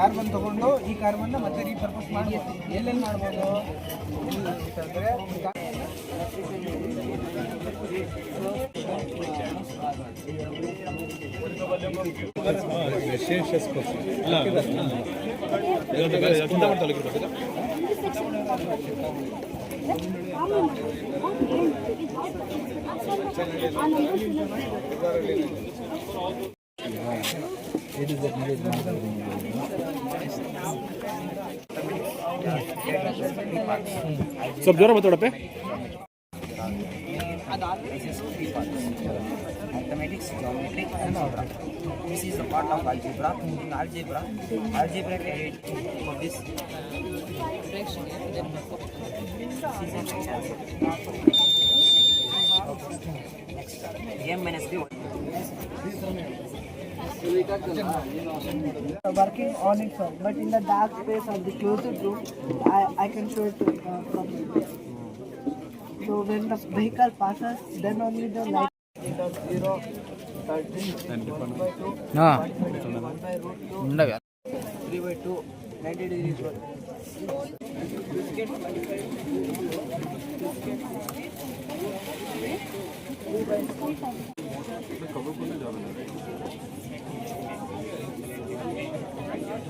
Carbon ತಗೊಂಡು ಈ ಕಾರ್ಬನ್ನ ಮತ್ತೆ ರೀಪರ್ಪಸ್ ಮಾಡಿ ಎಲ್ಲೆಲ್ಲಿ ಮಾಡ್ಬೋದು? ಅಂತಂದ್ರೆ ಸ್ವಲ್ಪ ಜ್ವರ ಮಾತಾಡಪ್ಪೆ mathematics, geometry, and algebra. This is the part of algebra. In algebra, algebra create for this. This is an example. Next, m minus b. working on it sir. but in the dark space of the closed room I, I can show it to uh, from so when the vehicle passes then only the light zero, thirteen, one by two, No. one by root two, three by two, ninety degrees. one.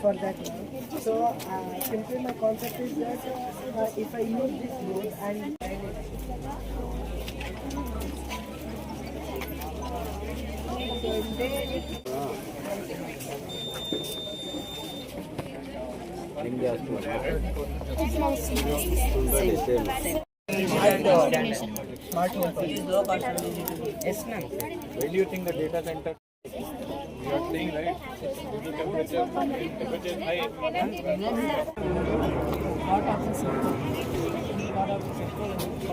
For that. So uh, simply my concept is that uh, if I use this load and Smart home. Yes, ma'am. Where do you think the data center? You are saying right? The temperature, temperature is high.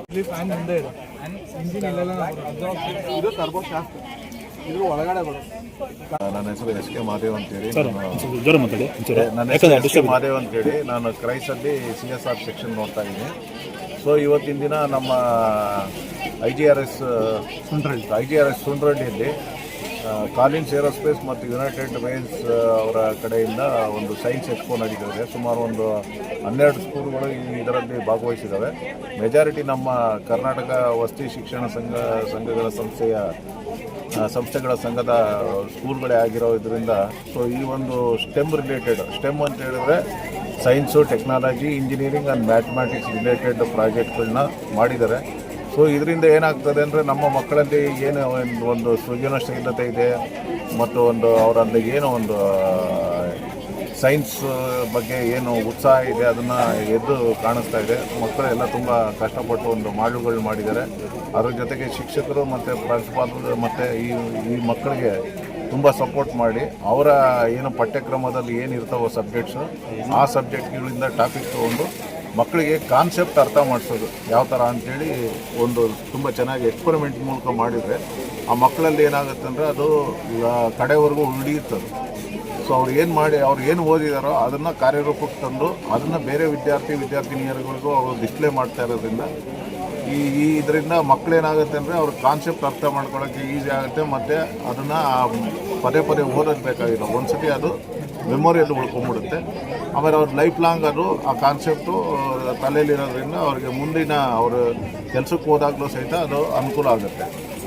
ಇಲ್ಲಿ fan ಮುಂದೆ ಇದೆ engine ಇಲ್ಲೆಲ್ಲ ಇದು turbo shaft ಇದ್ರ ಒಳಗಡೆ ಬರುತ್ತೆ ನನ್ನ ಹೆಸರು ಎಸ್ ಕೆ ಮಾದೇವ್ ಅಂತೇಳಿ. ನನ್ನ ಹೆಸರು ಎಸ್ ಕೆ ಮಾದೇವ್ ಅಂತೇಳಿ. ನಾನು ಕ್ರೈಸಲ್ಲಿ ಸಿ ಎಸ್ ಆರ್ ಸೆಕ್ಷನ್ ನೋಡ್ತಾ ಇದ್ದೀನಿ. ಸೊ ಇವತ್ತಿನ ದಿನ ನಮ್ಮ I G R S Sundrahalli I G R S ಸುಂಡ್ರಳ್ಳಿಯಲ್ಲಿ Collins Aerospace ಮತ್ತು ಯುನೈಟೆಡ್ ವೇಲ್ಸ್ ಅವರ ಕಡೆಯಿಂದ ಒಂದು ಸೈನ್ಸ್ ಎಕ್ಸ್ಪೋ ನಡೀತಿದೆ. ಸುಮಾರು ಒಂದು ಹನ್ನೆರಡು ಸ್ಕೂಲ್ಗಳು ಇದರಲ್ಲಿ ಭಾಗವಹಿಸಿದ್ದಾವೆ. ಮೆಜಾರಿಟಿ ನಮ್ಮ ಕರ್ನಾಟಕ ವಸತಿ ಶಿಕ್ಷಣ ಸಂಘ ಸಂಘಗಳ ಸಂಸ್ಥೆಯ ಸಂಸ್ಥೆಗಳ ಸಂಘದ ಸ್ಕೂಲ್ಗಳೇ ಆಗಿರೋ ಇದರಿಂದ ಸೊ ಈ ಒಂದು ಸ್ಟೆಮ್ ರಿಲೇಟೆಡ್ ಸ್ಟೆಮ್ ಅಂತ ಹೇಳಿದ್ರೆ science technology engineering and mathematics related ಪ್ರಾಜೆಕ್ಟ್ಗಳನ್ನ ಮಾಡಿದ್ದಾರೆ. ಸೊ ಇದರಿಂದ ಏನಾಗ್ತದೆ ಅಂದರೆ ನಮ್ಮ ಮಕ್ಕಳಲ್ಲಿ ಏನು ಒಂದು ಒಂದು ಸೃಜನಶೀಲತೆ ಇದೆ, ಮತ್ತು ಒಂದು ಅವರಲ್ಲಿ ಏನೋ ಒಂದು ಸೈನ್ಸ್ ಬಗ್ಗೆ ಏನು ಉತ್ಸಾಹ ಇದೆ, ಅದನ್ನು ಎದ್ದು ಕಾಣಿಸ್ತಾ ಇದೆ. ಮಕ್ಕಳೆಲ್ಲ ತುಂಬ ಕಷ್ಟಪಟ್ಟು ಒಂದು ಮಾಡುಗಳು ಮಾಡಿದ್ದಾರೆ. ಅದ್ರ ಜೊತೆಗೆ ಶಿಕ್ಷಕರು ಮತ್ತು ಪ್ರಾಂಶುಪಾಲರು ಮತ್ತು ಈ ಈ ಮಕ್ಕಳಿಗೆ ತುಂಬ ಸಪೋರ್ಟ್ ಮಾಡಿ, ಅವರ ಏನು ಪಠ್ಯಕ್ರಮದಲ್ಲಿ ಏನಿರ್ತಾವೋ ಸಬ್ಜೆಕ್ಟ್ಸು ಆ ಸಬ್ಜೆಕ್ಟ್ಗಳಿಂದ ಟಾಪಿಕ್ ತೊಗೊಂಡು ಮಕ್ಕಳಿಗೆ ಕಾನ್ಸೆಪ್ಟ್ ಅರ್ಥ ಮಾಡಿಸೋದು. ಯಾವ ಥರ ಅಂಥೇಳಿ ಒಂದು ತುಂಬ ಚೆನ್ನಾಗಿ ಎಕ್ಸ್ಪರಿಮೆಂಟ್ ಮೂಲಕ ಮಾಡಿದರೆ, ಆ ಮಕ್ಕಳಲ್ಲಿ ಏನಾಗುತ್ತೆ ಅಂದರೆ ಅದು ಕಡೆವರೆಗೂ ಉಳಿಯುತ್ತದೆ. ಸೊ ಅವ್ರು ಏನು ಮಾಡಿ, ಅವ್ರು ಏನು ಓದಿದಾರೋ ಅದನ್ನು ಕಾರ್ಯರೂಪಕ್ಕೆ ತಂದು ಅದನ್ನು ಬೇರೆ ವಿದ್ಯಾರ್ಥಿ, ವಿದ್ಯಾರ್ಥಿನಿಯರುಗಳಿಗೂ ಅವರು ಡಿಸ್ಪ್ಲೇ ಮಾಡ್ತಾ ಇರೋದ್ರಿಂದ ಈ ಈ ಇದರಿಂದ ಮಕ್ಕಳೇನಾಗುತ್ತೆ ಅಂದರೆ ಅವ್ರ ಕಾನ್ಸೆಪ್ಟ್ ಅರ್ಥ ಮಾಡ್ಕೊಳ್ಳೋಕ್ಕೆ ಈಸಿ ಆಗುತ್ತೆ ಮತ್ತು ಅದನ್ನು ಪದೇ ಪದೇ ಓದೋದು ಬೇಕಾಗಿಲ್ಲ. ಒಂದ್ಸತಿ ಅದು ಮೆಮೊರಿಯಲ್ಲಿ ಉಳ್ಕೊಂಬಿಡುತ್ತೆ ಆಮೇಲೆ ಅವ್ರ ಲೈಫ್ ಲಾಂಗ್ ಅದು ಆ ಕಾನ್ಸೆಪ್ಟು ತಲೆಯಲ್ಲಿರೋದ್ರಿಂದ ಅವ್ರಿಗೆ ಮುಂದಿನ ಅವ್ರ ಕೆಲಸಕ್ಕೆ ಹೋದಾಗಲೂ ಸಹಿತ ಅದು ಅನುಕೂಲ ಆಗುತ್ತೆ.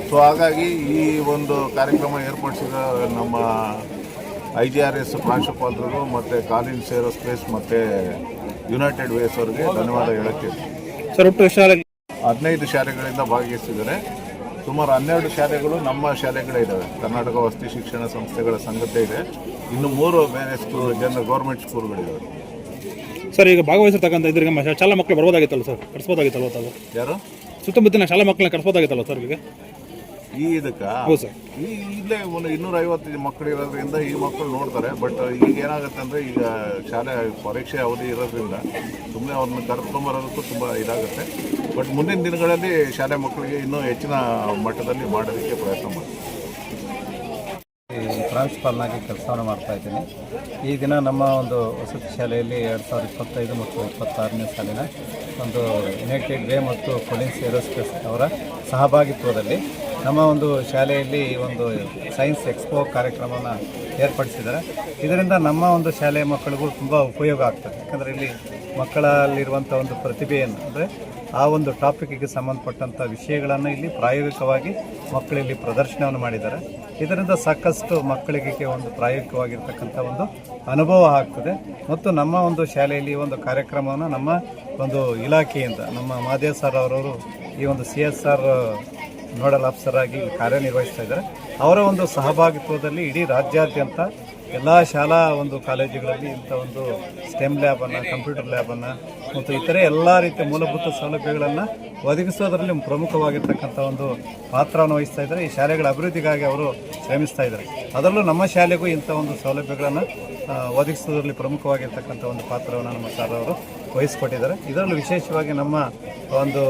ಸೊ ಹಾಗಾಗಿ ಈ ಒಂದು ಕಾರ್ಯಕ್ರಮ ಏರ್ಪಡಿಸಿದ ನಮ್ಮ ಐ ಜಿ ಆರ್ ಎಸ್ ಪ್ರಾಂಶುಪಾಲರಿಗೂ ಮತ್ತು ಕಾಲಿನ್ ಸೇರೋ ಸ್ಪೇಸ್ ಮತ್ತು ಯುನೈಟೆಡ್ ವೇಸ್ ಅವರಿಗೆ ಧನ್ಯವಾದ ಹೇಳಕ್ಕೆ. ಸರ್ ಒಟ್ಟು ಎಷ್ಟು ಶಾಲೆ ಹದಿನೈದು ಶಾಲೆಗಳಿಂದ ಭಾಗವಹಿಸಿದರೆ ಸುಮಾರು ಹನ್ನೆರಡು ಶಾಲೆಗಳು ನಮ್ಮ ಶಾಲೆಗಳೇ ಇದ್ದಾವೆ. ಕರ್ನಾಟಕ ವಸತಿ ಶಿಕ್ಷಣ ಸಂಸ್ಥೆಗಳ ಸಂಘತೆ ಇದೆ. ಇನ್ನು ಮೂರು ಬೇರೆ ಸ್ಕೂಲ್ ಜನರ ಗೌರ್ಮೆಂಟ್ ಸ್ಕೂಲ್ಗಳಿದ್ದಾವೆ ಸರ್ ಈಗ ಭಾಗವಹಿಸಿರ್ತಕ್ಕಂಥ ಇದ್ರಿಗೆ ಶಾಲಾ ಮಕ್ಕಳು ಬರ್ಬೋದಾಗಿತ್ತಲ್ಲ ಸರ್? ಕರ್ಸ್ಬೋದಾಗಿತ್ತಲ್ವ ತಾವು ಯಾರು? ಸುತ್ತಮುತ್ತಲಿನ ಶಾಲಾ ಮಕ್ಕಳನ್ನ ಕರ್ಸ್ಬೋದಾಗಿತ್ತಲ್ಲ ಸರ್ ಈಗ? ಈ ಇದಕ್ಕೆ ಹೌದು ಸರ್. ಈ ಇಲ್ಲೇ ಒಂದು ಇನ್ನೂರ ಐವತ್ತು ಮಕ್ಕಳು ಇರೋದ್ರಿಂದ ಈ ಮಕ್ಕಳು ನೋಡ್ತಾರೆ ಬಟ್ ಈಗ ಏನಾಗುತ್ತೆ ಅಂದರೆ ಈಗ ಶಾಲೆ ಪರೀಕ್ಷೆ ಅವಧಿ ಇರೋದ್ರಿಂದ ಸುಮ್ಮನೆ ಅವ್ರನ್ನ ಕರ್ಕೊಂಬರೋದಕ್ಕೂ ತುಂಬ ಇದಾಗುತ್ತೆ. ಬಟ್ ಮುಂದಿನ ದಿನಗಳಲ್ಲಿ ಶಾಲೆ ಮಕ್ಕಳಿಗೆ ಇನ್ನೂ ಹೆಚ್ಚಿನ ಮಟ್ಟದಲ್ಲಿ ಮಾಡೋದಕ್ಕೆ ಪ್ರಯತ್ನ ಮಾಡ್ತೀವಿ. ಪ್ರಾಂಶುಪಾಲನಾಗಿ ಕೆಲಸವನ್ನು ಮಾಡ್ತಾ ಇದ್ದೀನಿ. ಈ ದಿನ ನಮ್ಮ ಒಂದು ವಸತಿ ಶಾಲೆಯಲ್ಲಿ ಎರಡು ಸಾವಿರದ ಇಪ್ಪತ್ತೈದು ಮತ್ತು ಇಪ್ಪತ್ತಾರನೇ ಸಾಲಿನ ಒಂದು ಯುನೈಟೆಡ್ ವೇ ಮತ್ತು ಕೊಲಿನ್ಸ್ ಏರೋಸ್ಪೇಸ್ ಅವರ ಸಹಭಾಗಿತ್ವದಲ್ಲಿ ನಮ್ಮ ಒಂದು ಶಾಲೆಯಲ್ಲಿ ಒಂದು ಸೈನ್ಸ್ ಎಕ್ಸ್ಪೋ ಕಾರ್ಯಕ್ರಮವನ್ನು ಏರ್ಪಡಿಸಿದ್ದಾರೆ. ಇದರಿಂದ ನಮ್ಮ ಒಂದು ಶಾಲೆಯ ಮಕ್ಕಳಿಗೂ ತುಂಬ ಉಪಯೋಗ ಆಗ್ತದೆ. ಯಾಕಂದರೆ ಇಲ್ಲಿ ಮಕ್ಕಳಲ್ಲಿರುವಂಥ ಒಂದು ಪ್ರತಿಭೆಯನ್ನು, ಅಂದರೆ ಆ ಒಂದು ಟಾಪಿಕ್ಗೆ ಸಂಬಂಧಪಟ್ಟಂಥ ವಿಷಯಗಳನ್ನು ಇಲ್ಲಿ ಪ್ರಾಯೋಗಿಕವಾಗಿ ಮಕ್ಕಳಲ್ಲಿ ಪ್ರದರ್ಶನವನ್ನು ಮಾಡಿದ್ದಾರೆ. ಇದರಿಂದ ಸಾಕಷ್ಟು ಮಕ್ಕಳಿಗೆ ಒಂದು ಪ್ರಾಯೋಗಿಕವಾಗಿರ್ತಕ್ಕಂಥ ಒಂದು ಅನುಭವ ಆಗ್ತದೆ. ಮತ್ತು ನಮ್ಮ ಒಂದು ಶಾಲೆಯಲ್ಲಿ ಒಂದು ಕಾರ್ಯಕ್ರಮವನ್ನು ನಮ್ಮ ಒಂದು ಇಲಾಖೆಯಿಂದ, ನಮ್ಮ ಮಾದೇವ್ ಸರ್ ಅವರವರು ಈ ಒಂದು C S R nodal officer ಆಗಿ ಕಾರ್ಯನಿರ್ವಹಿಸ್ತಾ ಇದ್ದಾರೆ. ಅವರ ಒಂದು ಸಹಭಾಗಿತ್ವದಲ್ಲಿ ಇಡೀ ರಾಜ್ಯಾದ್ಯಂತ ಎಲ್ಲ ಶಾಲಾ ಒಂದು ಕಾಲೇಜುಗಳಲ್ಲಿ ಇಂಥ ಒಂದು ಸ್ಟೆಮ್ ಲ್ಯಾಬನ್ನು ಕಂಪ್ಯೂಟರ್ ಲ್ಯಾಬನ್ನು ಮತ್ತು ಇತರೆ ಎಲ್ಲ ರೀತಿಯ ಮೂಲಭೂತ ಸೌಲಭ್ಯಗಳನ್ನು ಒದಗಿಸೋದರಲ್ಲಿ ಪ್ರಮುಖವಾಗಿರ್ತಕ್ಕಂಥ ಒಂದು ಪಾತ್ರವನ್ನು ವಹಿಸ್ತಾ ಇದ್ದಾರೆ. ಈ ಶಾಲೆಗಳ ಅಭಿವೃದ್ಧಿಗಾಗಿ ಅವರು ಶ್ರಮಿಸ್ತಾ ಇದ್ದಾರೆ. ಅದರಲ್ಲೂ ನಮ್ಮ ಶಾಲೆಗೂ ಇಂಥ ಒಂದು ಸೌಲಭ್ಯಗಳನ್ನು ಒದಗಿಸೋದರಲ್ಲಿ ಪ್ರಮುಖವಾಗಿರ್ತಕ್ಕಂಥ ಒಂದು ಪಾತ್ರವನ್ನು ನಮ್ಮ ಸರ್ ಅವರು ವಹಿಸಿಕೊಟ್ಟಿದ್ದಾರೆ. ಇದರಲ್ಲೂ ವಿಶೇಷವಾಗಿ ನಮ್ಮ ಒಂದು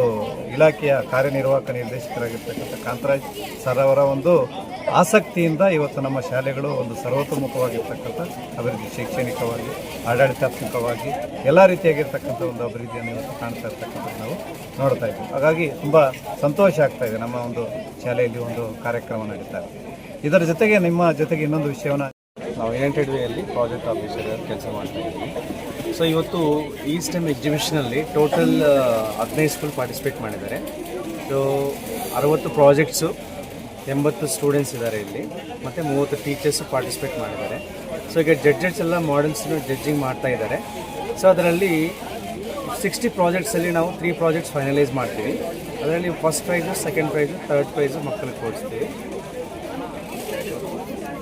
ಇಲಾಖೆಯ ಕಾರ್ಯನಿರ್ವಾಹಕ ನಿರ್ದೇಶಕರಾಗಿರ್ತಕ್ಕಂಥ ಕಾಂತರಾಜ್ ಸರ್ ಅವರ ಒಂದು ಆಸಕ್ತಿಯಿಂದ ಇವತ್ತು ನಮ್ಮ ಶಾಲೆಗಳು ಒಂದು ಸರ್ವತೋಮುಖವಾಗಿರ್ತಕ್ಕಂಥ ಅಭಿವೃದ್ಧಿ, ಶೈಕ್ಷಣಿಕವಾಗಿ, ಆಡಳಿತಾತ್ಮಕವಾಗಿ ಎಲ್ಲ ರೀತಿಯಾಗಿರ್ತಕ್ಕಂಥ ಒಂದು ಅಭಿವೃದ್ಧಿಯನ್ನು ಇವತ್ತು ಕಾಣ್ತಾ ಇರ್ತಕ್ಕಂಥದ್ದು ನಾವು ನೋಡ್ತಾ ಇದ್ದೀವಿ. ಹಾಗಾಗಿ ತುಂಬ ಸಂತೋಷ ಆಗ್ತಾ ಇದೆ ನಮ್ಮ ಒಂದು ಶಾಲೆಯಲ್ಲಿ ಒಂದು ಕಾರ್ಯಕ್ರಮ ನಡೀತಾ ಇದೆ. ಇದರ ಜೊತೆಗೆ ನಿಮ್ಮ ಜೊತೆಗೆ ಇನ್ನೊಂದು ವಿಷಯವನ್ನು ನಾವು ಯುನೈಟೆಡ್ ವೇಯಲ್ಲಿ ಪ್ರಾಜೆಕ್ಟ್ ಆಫೀಸರ್ ಕೆಲಸ ಮಾಡ್ತಾ ಇದ್ದೀವಿ. ಸೊ ಇವತ್ತು ಈ ಸ್ಟೆಮ್ ಎಕ್ಸಿಬಿಷನಲ್ಲಿ ಟೋಟಲ್ ಹದಿನೈದು ಸ್ಕೂಲ್ ಪಾರ್ಟಿಸಿಪೇಟ್ ಮಾಡಿದ್ದಾರೆ. ಸೊ ಅರವತ್ತು ಪ್ರಾಜೆಕ್ಟ್ಸು ಎಂಬತ್ತು ಸ್ಟೂಡೆಂಟ್ಸ್ ಇದ್ದಾರೆ ಇಲ್ಲಿ. ಮತ್ತು ಮೂವತ್ತು ಟೀಚರ್ಸು ಪಾರ್ಟಿಸಿಪೇಟ್ ಮಾಡಿದ್ದಾರೆ. ಸೊ ಈಗ ಜಡ್ಜಸ್ ಎಲ್ಲ ಮಾಡೆಲ್ಸ್ನ ಜಡ್ಜಿಂಗ್ ಮಾಡ್ತಾ ಇದ್ದಾರೆ. ಸೊ ಅದರಲ್ಲಿ ಸಿಕ್ಸ್ಟಿ ಪ್ರಾಜೆಕ್ಟ್ಸಲ್ಲಿ ನಾವು ತ್ರೀ ಪ್ರಾಜೆಕ್ಟ್ಸ್ ಫೈನಲೈಸ್ ಮಾಡ್ತೀವಿ. ಅದರಲ್ಲಿ first prize second prize third prize ಮಕ್ಕಳಿಗೆ ಕೊಡಿಸ್ತೀವಿ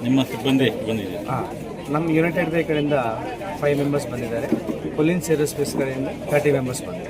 ನಿಮ್ಮ ಸಿಬ್ಬಂದಿ ಬಂದಿದೆ ಹಾಂ ನಮ್ಮ ಯುನೈಟೆಡ್ ಬೇಕರಿಂದ ಫೈವ್ ಮೆಂಬರ್ಸ್ ಬಂದಿದ್ದಾರೆ. ಪೊಲೀಸ್ ಏರೋಸ್ಪೇಸ್ ಕಡೆಯಿಂದ ತರ್ಟಿ ಮೆಂಬರ್ಸ್ ಬಂದಿದ್ದಾರೆ.